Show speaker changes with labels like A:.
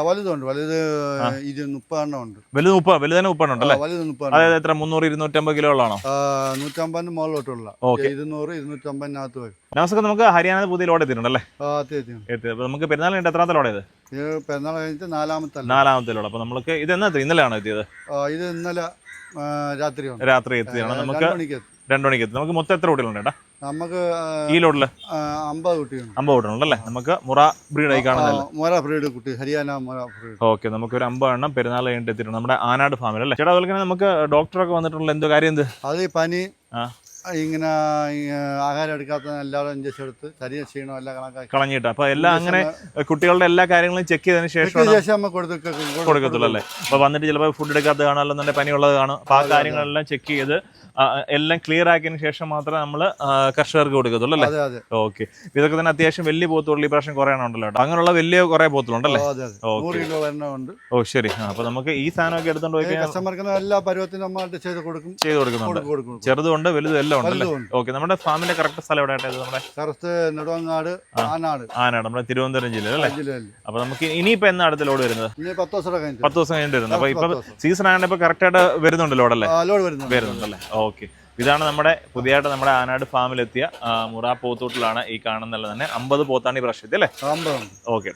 A: വലുതുണ്ട്. വലുത് മുപ്പതെണ്ണം ഉണ്ട്.
B: വലുത് മുപ്പ വലുത് തന്നെ മുപ്പെണ്ണം ഉണ്ടല്ലേ
A: ആ, വലുത് മുപ്പതെണ്ണം
B: അതായത് എത്ര? മുന്നൂറ് ഇരുന്നൂറ്റമ്പത് കിലോ ഉള്ളതാണോ?
A: നൂറ്റമ്പതിന് മുകളിലോട്ടുള്ള. ഇരുന്നൂറ് ഇരുന്നൂറ്റമ്പതിനകത്ത് വരും.
B: നമസ്കാരം നമുക്ക് ഹരിയാന പുതിയ ലോഡ് എത്തിയിട്ടുണ്ടല്ലേ എത്തി നമുക്ക് പെരുന്നാൾ കഴിഞ്ഞിട്ട് എത്രാമത്തെ ലോഡ് ഇത്?
A: പെരുന്നാൾ കഴിഞ്ഞിട്ട് നാലാമത്തെ
B: നാലാമത്തെ ലോഡ്. അപ്പോൾ നമുക്ക് ഇത് എന്നാ? ഇന്നലെയാണോ എത്തിയത്?
A: ഇത് ഇന്നലെ രാത്രി
B: രാത്രി എത്തിയാണ് നമുക്ക്
A: രണ്ട് മണിക്ക് എത്തി.
B: നമുക്ക് മൊത്തം എത്ര കുട്ടികളുണ്ട് ചേട്ടാ
A: നമുക്ക്
B: ഈ
A: ലോട്ടിൽ അമ്പത് കുട്ടിയുണ്ട്
B: അമ്പത് കുട്ടികളുണ്ടല്ലേ നമുക്ക് മുറ ബ്രീഡ് ആയി
A: ആ, മുറ ബ്രീഡ് കുട്ടി ഹരിയാന മുറ ബ്രീഡ്.
B: ഓക്കെ നമുക്ക് ഒരു അമ്പത് എണ്ണം പെരുന്നാൾ കഴിഞ്ഞിട്ട് എത്തിയിട്ടുണ്ട് നമ്മുടെ ആനാട് ഫാമിൽ അല്ലേ? ചേട്ടാ അതുപോലെ തന്നെ നമുക്ക് ഡോക്ടറൊക്കെ വന്നിട്ടുള്ള എന്തോ കാര്യം എന്ത്?
A: അത് പനി
B: ആ.
A: ഇങ്ങനെ ആഹാരം എടുക്കാത്ത എല്ലാവരും ഇഞ്ചക്ഷൻ എടുത്ത് ശരീര ക്ഷീണം എല്ലാം കണക്കാക്കി.
B: കളഞ്ഞിട്ട്. അപ്പൊ എല്ലാം അങ്ങനെ കുട്ടികളുടെ എല്ലാ കാര്യങ്ങളും ചെക്ക് ചെയ്തതിന് ശേഷം
A: ശേഷം നമ്മൾ കൊടുത്ത്
B: കൊടുക്കത്തുള്ളൂ അല്ലേ? അപ്പൊ വന്നിട്ട് ചിലപ്പോൾ ഫുഡ് എടുക്കാത്ത കാണും അല്ലെന്നുണ്ടെങ്കിൽ പനിയുള്ളത് കാണും. അപ്പൊ ആ കാര്യങ്ങളെല്ലാം ചെക്ക് ചെയ്ത് എല്ലാം ക്ലിയർ ആക്കിയതിന് ശേഷം മാത്രമേ നമ്മൾ കർഷകർക്ക് കൊടുക്കത്തുള്ളൂ അല്ലേ? ഓക്കെ. ഇതൊക്കെ തന്നെ അത്യാവശ്യം വലിയ പോത്തുള്ള. ഈ പ്രാവശ്യം കുറേ ഉണ്ടല്ലോ കേട്ടോ. അങ്ങനെയുള്ള വലിയ കുറെ
A: വരണമുണ്ട്
B: ഓ ശരി. അപ്പൊ നമുക്ക് ഈ സാധനമൊക്കെ എടുത്തോണ്ട് പോയി
A: കസ്റ്റമർക്ക് എല്ലാ പരുവത്തിനും ചെയ്ത് കൊടുക്കും.
B: ചെയ്ത് കൊടുക്കുന്നുണ്ട്.
A: കൊടുക്കും കൊടുക്കും
B: ചെറുതുണ്ട് വലുതും എല്ലാം ഓക്കെ നമ്മുടെ ഫാമിന്റെ കറക്റ്റ് സ്ഥലം എവിടെ നമ്മുടെ
A: നെടുവങ്ങാട് ആനാട്.
B: ആനാട് നമ്മുടെ തിരുവനന്തപുരം ജില്ലയിൽ അല്ലേ? അപ്പൊ നമുക്ക് ഇനിയിപ്പോ എന്നാ അടുത്ത ലോഡ് വരുന്നത്?
A: പത്ത് ദിവസം കഴിഞ്ഞിട്ട്.
B: വരുന്നത്. അപ്പൊ ഇപ്പൊ. സീസൺ ആയതുകൊണ്ട് ഇപ്പൊ കറക്റ്റ് ആയിട്ട് വരുന്നുണ്ട്
A: ലോഡ് അല്ലേ? വരുന്നുണ്ട്.
B: അല്ലേ? ഓക്കെ. ഇതാണ് നമ്മുടെ പുതിയതായിട്ട് നമ്മുടെ ആനാട് ഫാമിലെത്തിയ മുറ പോത്തൂട്ടിലാണ് ഈ കാണുന്നുള്ളത് തന്നെ. അമ്പത് പോത്താണ് ഈ പ്രാവശ്യത്തിൽ അല്ലേ ഓക്കെ.